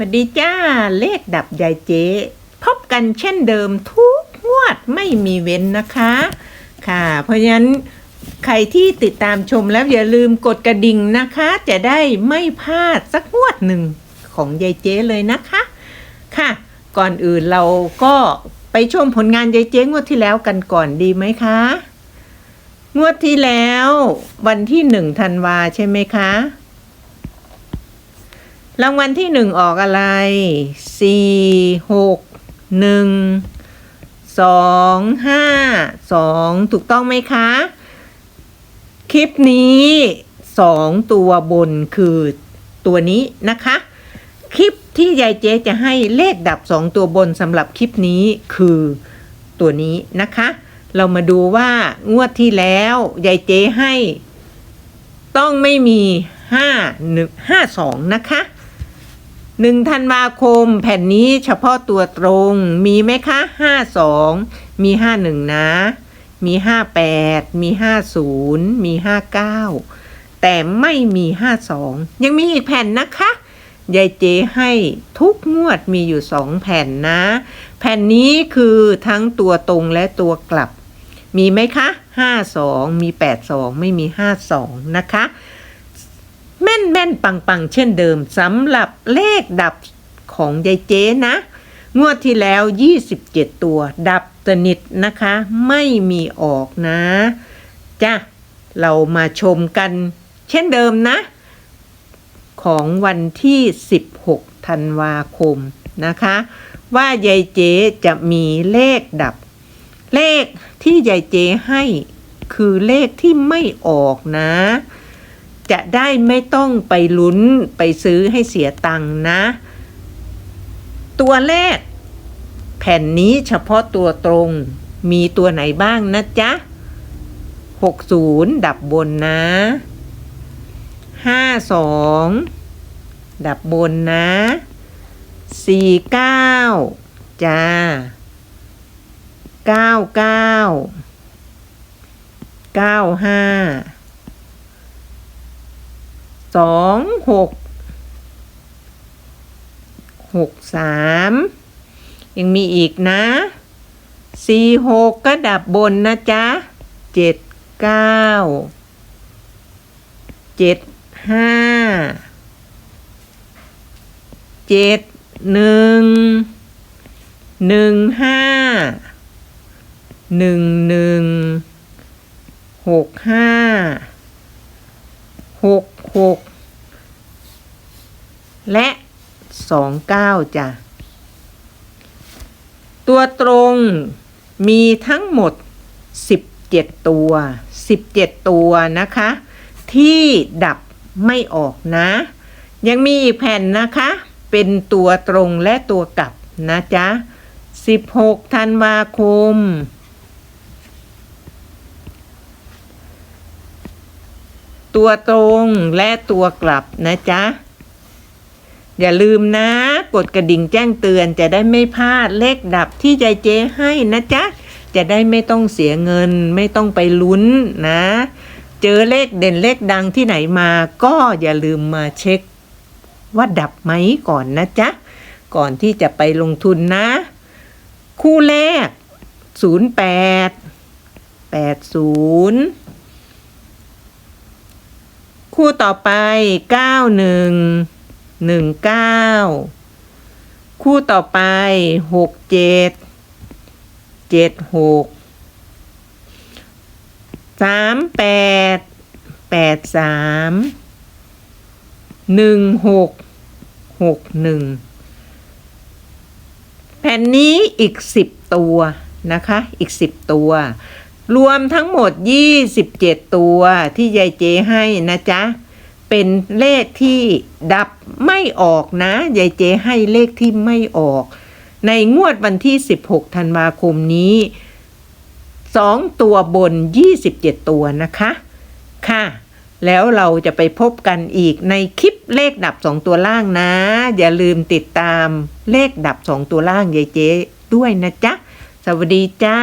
สวัสดีจ้า เลขดับยายเจ๊ พบกันเช่นเดิมทุกงวดไม่มีเว้นนะคะ ค่ะ เพราะฉะนั้นใครที่ติดตามชมแล้วอย่าลืมกดกระดิ่งนะคะ จะได้ไม่พลาดสักงวดหนึ่งของยายเจ๊เลยนะคะ ค่ะ ก่อนอื่นเราก็ไปชมผลงานยายเจ๊งวดที่แล้วกันก่อนดีไหมคะ งวดที่แล้ว วันที่หนึ่งธันวาใช่ไหมคะ รางวัลที่หนึ่งออกอะไรสี่หกหนึ่งสองห้าสองถูกต้องไหมคะ คลิปนี้สองตัวบนคือตัวนี้นะคะ คลิปที่ยายเจ๊จะให้เลขดับสองตัวบนสำหรับคลิปนี้คือตัวนี้นะคะ เรามาดูว่างวดที่แล้วยายเจ๊ให้ ต้องไม่มีห้าหนึ่งห้าสองนะคะ หนึ่งธันวาคมแผ่นนี้เฉพาะตัวตรงมีไหมคะห้าสองมีห้าหนึ่งนะ มีห้าแปดมีห้าศูนย์มีห้าเก้าแต่ไม่มีห้าสองยังมีอีกแผ่นนะคะยายเจให้ทุกงวดมีอยู่สองแผ่นนะ แผ่นนี้คือทั้งตัวตรงและตัวกลับ มีไหมคะห้าสองมีแปดสองไม่มีห้าสองนะคะ แม่นแม่นปังปังเช่นเดิมสำหรับเลขดับของยายเจ๊นะ งวดที่แล้ว 27 ตัว ดับสนิทนะคะ ไม่มีออกนะจ้ะเรามาชมกันเช่นเดิมนะ ของวันที่ 16 ธันวาคมนะคะ ว่ายายเจ๊จะมีเลขดับ เลขที่ยายเจ๊ให้คือเลขที่ไม่ออกนะ จะได้ไม่ต้องไปลุ้นไปซื้อให้เสียตังค์นะ ตัวแรก แผ่นนี้เฉพาะตัวตรง มีตัวไหนบ้างนะจ๊ะ 60 ดับบนนะ 52 ดับบนนะ 49 จ้า 99 95 สองหกหกสามยังมีอีกนะสี่หกก็ดับบนนะจ๊ะเจ็ดเก้าเจ็ดห้าเจ็ดหนึ่งหนึ่งห้าหนึ่งหนึ่งหกห้าหกหกและ สองเก้าจ้ะ ตัวตรงมีทั้งหมดสิบเจ็ดตัวสิบเจ็ดตัวนะคะ ที่ดับไม่ออกนะ ยังมีอีกแผ่นนะคะ เป็นตัวตรงและตัวกลับนะจ๊ะสิบหกธันวาคมตัวตรงและตัวกลับนะจ๊ะ อย่าลืมนะ กดกระดิ่งแจ้งเตือนจะได้ไม่พลาดเลขดับที่ใจเจให้นะจ๊ะ จะได้ไม่ต้องเสียเงิน ไม่ต้องไปลุ้นนะ เจอเลขเด่นเลขดังที่ไหนมาก็อย่าลืมมาเช็ค ว่าดับไหมก่อนนะจ๊ะ ก่อนที่จะไปลงทุนนะ คู่แรก 08 80คู่ต่อไป 91 หนึ่งเก้าคู่ต่อไปหกเจ็ดเจ็ดหกสามแปดแปดสามหนึ่งหกหกหนึ่งแผ่นนี้อีกสิบตัวนะคะ อีกสิบตัว รวมทั้งหมดยี่สิบเจ็ดตัวที่ยายเจให้นะจ๊ะ เป็นเลขที่ดับไม่ออกนะยายเจให้เลขที่ไม่ออก ในงวดวันที่ 16 ธันวาคมนี้ 2 ตัวบน 27 ตัวนะคะ ค่ะ แล้วเราจะไปพบกันอีกในคลิปเลขดับ 2 ตัวล่างนะ อย่าลืมติดตามเลขดับ 2 ตัวล่างยายเจด้วยนะจ๊ะ สวัสดีจ้า